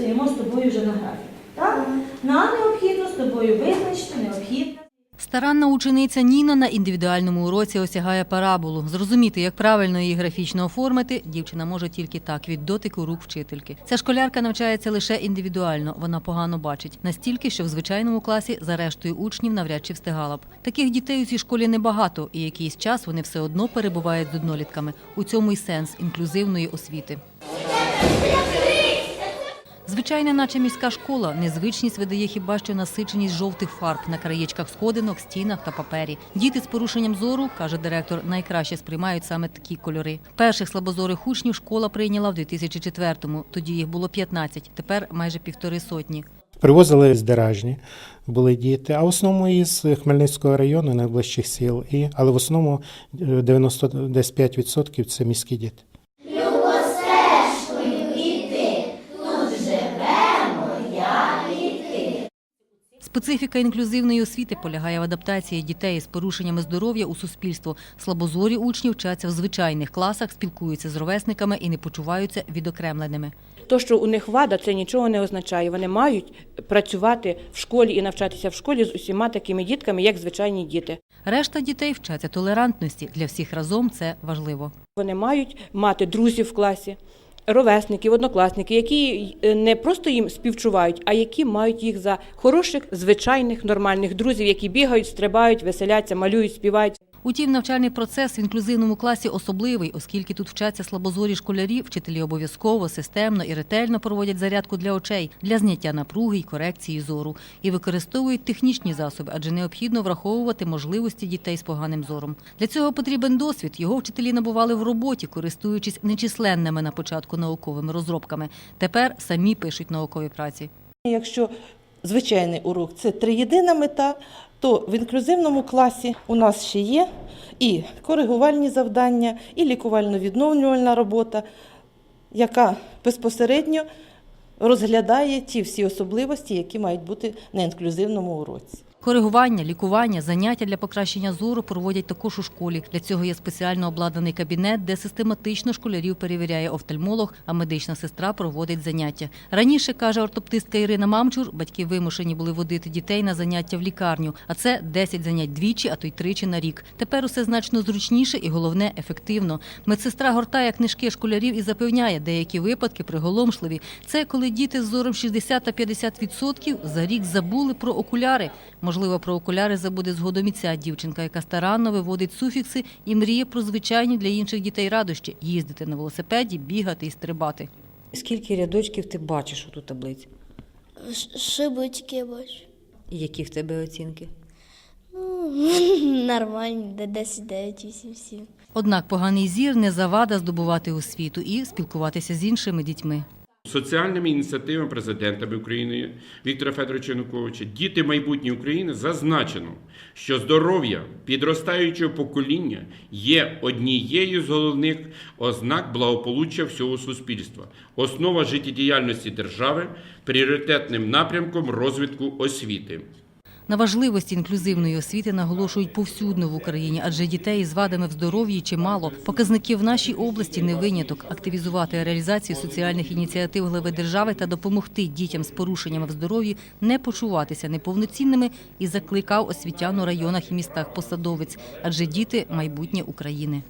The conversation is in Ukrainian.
стоїмо з тобою вже на графіку. Так? Нам необхідно з тобою визначити необхідне. Старанна учениця Ніна на індивідуальному уроці осягає параболу. Зрозуміти, як правильно її графічно оформити, дівчина може тільки так від дотику рук вчительки. Ця школярка навчається лише індивідуально. Вона погано бачить настільки, що в звичайному класі за рештою учнів навряд чи встигала б. Таких дітей у цій школі небагато, і якийсь час вони все одно перебувають з однолітками. У цьому й сенс інклюзивної освіти. Звичайна, наче міська школа, незвичність видає хіба що насиченість жовтих фарб на краєчках сходинок, стінах та папері. Діти з порушенням зору, каже директор, найкраще сприймають саме такі кольори. Перших слабозорих учнів школа прийняла в 2004-му. Тоді їх було 15, тепер майже півтори сотні. Привозили з Деражні, були діти, а в основному із Хмельницького району, найближчих сіл. І, але в основному е, 95% це міські діти. Специфіка інклюзивної освіти полягає в адаптації дітей з порушеннями здоров'я у суспільство. Слабозорі учні вчаться в звичайних класах, спілкуються з ровесниками і не почуваються відокремленими. То, що у них вада, це нічого не означає. Вони мають працювати в школі і навчатися в школі з усіма такими дітками, як звичайні діти. Решта дітей вчаться толерантності. Для всіх разом це важливо. Вони мають мати друзів в класі, ровесників, однокласники, які е, не просто їм співчувають, а які мають їх за хороших, звичайних, нормальних друзів, які бігають, стрибають, веселяться, малюють, співають. Утім, навчальний процес в інклюзивному класі особливий, оскільки тут вчаться слабозорі школярі, вчителі обов'язково, системно і ретельно проводять зарядку для очей для зняття напруги й корекції зору і використовують технічні засоби, адже необхідно враховувати можливості дітей з поганим зором. Для цього потрібен досвід. Його вчителі набували в роботі, користуючись нечисленними на початку науковими розробками. Тепер самі пишуть наукові праці. Якщо звичайний урок це триєдина мета, то в інклюзивному класі у нас ще є і коригувальні завдання, і лікувально-відновлювальна робота, яка безпосередньо розглядає ті всі особливості, які мають бути на інклюзивному уроці. Коригування, лікування, заняття для покращення зору проводять також у школі. Для цього є спеціально обладнаний кабінет, де систематично школярів перевіряє офтальмолог, а медична сестра проводить заняття. Раніше, каже ортоптистка Ірина Мамчур, батьки вимушені були водити дітей на заняття в лікарню, а це 10 занять двічі, а то й тричі на рік. Тепер усе значно зручніше і головне ефективно. Медсестра гортає книжки школярів і запевняє, деякі випадки приголомшливі. Це коли діти з зором 60 та 50 відсотків за рік забули про окуляри. Можливо, про окуляри забуде згодом і ця дівчинка, яка старанно виводить суфікси і мріє про звичайні для інших дітей радощі їздити на велосипеді, бігати і стрибати. Скільки рядочків ти бачиш у ту таблицю? Шибочки я бачу. І які в тебе оцінки? Ну, нормальні, де 10, 9, 8, 7. Однак поганий зір не завада здобувати освіту і спілкуватися з іншими дітьми. Соціальними ініціативами президента України Віктора Федоровича Януковича Діти майбутньої України зазначено, що здоров'я підростаючого покоління є однією з головних ознак благополуччя всього суспільства, основа життєдіяльності держави, пріоритетним напрямком розвитку освіти. На важливості інклюзивної освіти наголошують повсюдно в Україні, адже дітей з вадами в здоров'ї чимало. Показники в нашій області не виняток. Активізувати реалізацію соціальних ініціатив глави держави та допомогти дітям з порушеннями в здоров'ї не почуватися неповноцінними і закликав освітян у районах і містах посадовець, адже діти майбутнє України.